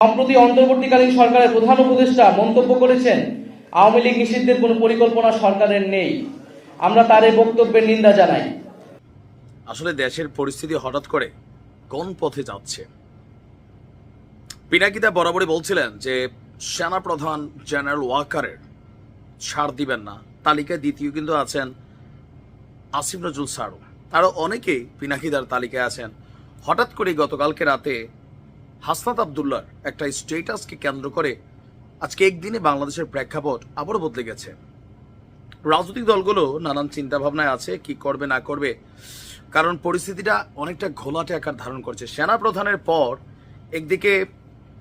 সম্প্রতি অন্তর্বর্তীকালীন সরকারের প্রধান উপদেষ্টা মন্তব্য করেছেন, আওয়ামী লীগ নিষিদ্ধের কোনো পরিকল্পনা সরকারের নেই। আমরা তার এই বক্তব্যের নিন্দা জানাই। আসলে দেশের পরিস্থিতি হঠাৎ করে কোন পথে যাচ্ছে? পিনাকিদা বরাবরই বলছিলেন যে সেনা প্রধান জেনারেল ওয়াকারের ছাড় দিবেন না। তালিকায় দ্বিতীয় কিন্তু আছেন আসিফ নজরুল স্যারও। আরও অনেকেই পিনাকিদার তালিকায় আছেন। হঠাৎ করে গতকালকে রাতে হাসনাত আবদুল্লার একটা স্টেটাসকে কেন্দ্র করে আজকে একদিনে বাংলাদেশের প্রেক্ষাপট আবারও বদলে গেছে। রাজনৈতিক দলগুলো নানান চিন্তা ভাবনায় আছে কি করবে না করবে কারণ পরিস্থিতিটা অনেকটা ঘোলাটে আকার ধারণ করছে। সেনা প্রধানের পর একদিকে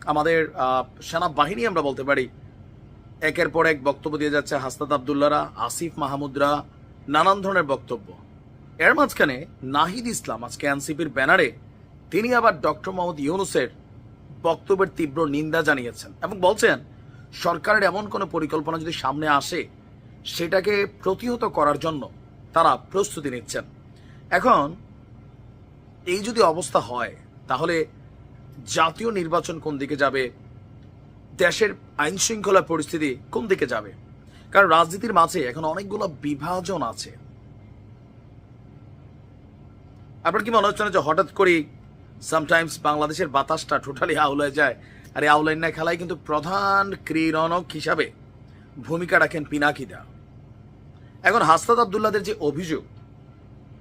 আমাদের আহ, সেনাবাহিনী আমরা বলতে পারি একের পর এক বক্তব্য দিয়ে যাচ্ছে হাসনাত আবদুল্লারা আসিফ মাহমুদরা নানান ধরনের বক্তব্য। এর মাঝখানে নাহিদ ইসলাম আজকে এনসিপির ব্যানারে তিনি আবার ডক্টর মোহাম্মদ ইউনুসের বক্তব্যের তীব্র নিন্দা জানিয়েছেন এবং বলছেন, সরকারের এমন কোনো পরিকল্পনা যদি সামনে আসে, সেটাকে প্রতিহত করার জন্য তারা প্রস্তুতি নিচ্ছেন। এখন, এই যদি অবস্থা হয়, তাহলে জাতীয় নির্বাচন কোন দিকে যাবে? দেশের আইন শৃঙ্খলা পরিস্থিতি কোন দিকে যাবে? কারণ রাজনীতির মাঝে এখন অনেকগুলো বিভাজন আছে। আপনার কি মনে হচ্ছে না যে হঠাৎ করে সামটাইমস বাংলাদেশের বাতাসটা টোটালি আউলায় যায়। আর এই না খেলায় কিন্তু প্রধান ক্রীড়নক হিসাবে ভূমিকা রাখেন পিনাকিদা। এখন হাসনাত আবদুল্লাদের যে অভিযোগ,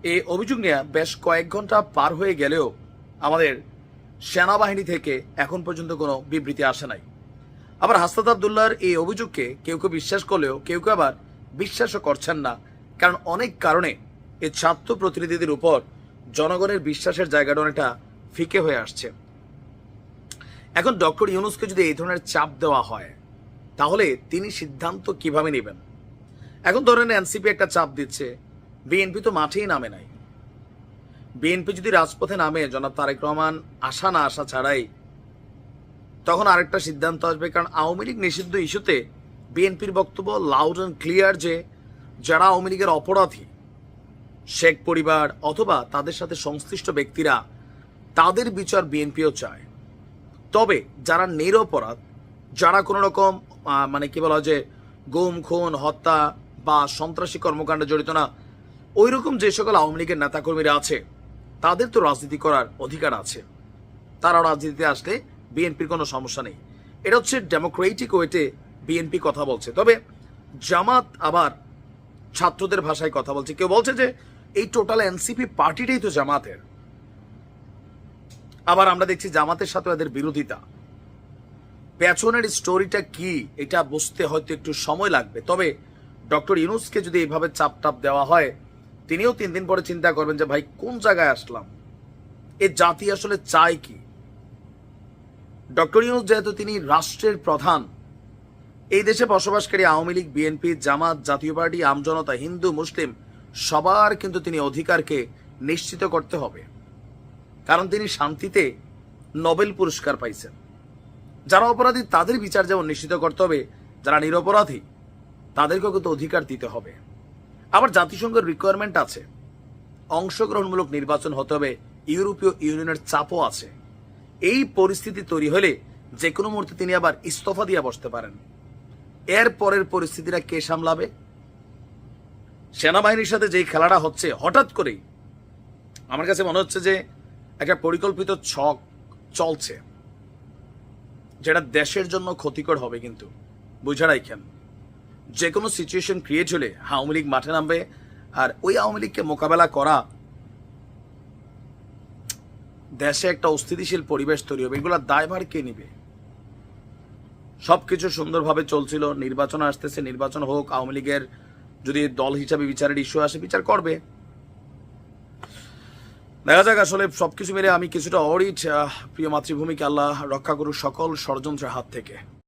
এই অভিযোগ নিয়ে বেশ কয়েক ঘণ্টা পার হয়ে গেলেও আমাদের সেনাবাহিনী থেকে এখন পর্যন্ত কোনো বিবৃতি আসে নাই। আবার হাসনাত আবদুল্লাহর এই অভিযোগকে কেউ কেউ বিশ্বাস করলেও, কেউ কেউ আবার বিশ্বাসও করছেন না। কারণ অনেক কারণে এই ছাত্র প্রতিনিধিদের উপর জনগণের বিশ্বাসের জায়গাটা অনেকটা ফিকে হয়ে আসছে। এখন ডক্টর ইউনুসকে যদি এই ধরনের চাপ দেওয়া হয়, তাহলে তিনি সিদ্ধান্ত কীভাবে নেবেন? এখন ধরেন এনসিপি একটা চাপ দিচ্ছে, বিএনপি তো মাঠেই নামে নাই। বিএনপি যদি রাজপথে নামে, জনাব তারেক রহমান আশা না আসা ছাড়াই, তখন আরেকটা সিদ্ধান্ত আসবে, কারণ আওয়ামী লীগ নিষিদ্ধ ইস্যুতে বিএনপির বক্তব্য লাউড অ্যান্ড ক্লিয়ার যে, যারা আওয়ামী লীগের অপরাধী, শেখ পরিবার অথবা তাদের সাথে সংশ্লিষ্ট ব্যক্তিরা তাদের বিচার বিএনপিও চায়। তবে যারা নিরপরাধ, যারা কোনো রকম মানে কি বলা হয় যে গুম, খুন, হত্যা বা সন্ত্রাসী কর্মকাণ্ডে জড়িত না ওই রকম যে সকল আওয়ামী লীগের নেতাকর্মীরা আছে, তাদের তো রাজনীতি করার অধিকার আছে। তারা রাজনীতিতে আসলে বিএনপির কোনো সমস্যা নেই। এটা হচ্ছে ডেমোক্রেটিক ওয়েতে বিএনপি কথা বলছে। তবে জামাত আবার ছাত্রদের ভাষায় কথা বলছে। কেউ বলছে যে এই টোটাল এনসিপি পার্টিটাই তো জামাতের। আবার আমরা দেখছি জামাতের সাথে এদের বিরোধিতা। পেছনের স্টোরিটা কি, এটা বুঝতে হয়তো একটু সময় লাগবে। তবে ডক্টর ইউনুসকে যদি এইভাবে চাপ টাপ দেওয়া হয়, তিনিও তিন দিন পরে চিন্তা করবেন যে, ভাই, কোন জায়গায় আসলাম? এ জাতি আসলে চায় কি? ডক্টর ইউনুস যেহেতু তিনি রাষ্ট্রের প্রধান, এই দেশে বসবাসকারী আওয়ামী লীগ, বিএনপি, জামাত, জাতীয় পার্টি, আমজনতা, হিন্দু, মুসলিম, সবার কিন্তু তিনি অধিকারকে নিশ্চিত করতে হবে। কারণ তিনি শান্তিতে নোবেল পুরস্কার পাইছেন। যারা অপরাধী, তাদের বিচার যেমন নিশ্চিত করতে হবে, যারা নিরপরাধী, তাদেরকেও কিন্তু অধিকার দিতে হবে। আবার জাতিসংঘের রিকোয়ারমেন্ট আছে। অংশগ্রহণমূলক নির্বাচন হতে হবে, ইউরোপীয় ইউনিয়নের চাপও আছে। এই পরিস্থিতি তৈরি হলে যে কোনো মুহূর্তে তিনি আবার ইস্তফা দিয়ে বসতে পারেন। এর পরের পরিস্থিতিটা কে সামলাবে? সেনাবাহিনীর সাথে যেই খেলাটা হচ্ছে, হঠাৎ করেই আমার কাছে মনে হচ্ছে যে একটা পরিকল্পিত ছক চলছে, যেটা দেশের জন্য ক্ষতিকর হবে কিন্তু। বুঝা রাখেন যে কোনো সিচুয়েশন ক্রিয়েট হলে আওয়ামী লীগ মাঠে নামবে আর ওই আওয়ামী লীগকে মোকাবেলা করা দেশে একটা অস্থিতিশীল পরিবেশ তৈরি হবে। এগুলো দায়ভার কে নিবে? সবকিছু সুন্দরভাবে চলছিল, নির্বাচন আসতেছে, নির্বাচন হোক, আওয়ামী লীগের যদি দল হিসাবে বিচারের ইস্যু আসে, বিচার করবে। দেখা যাক, আসলে সব কিছু মিলে আমি কিছুটা অরিচ প্রিয় মাতৃভূমিকে আল্লাহ রক্ষা করুক সকল ষড়যন্ত্রের হাত থেকে।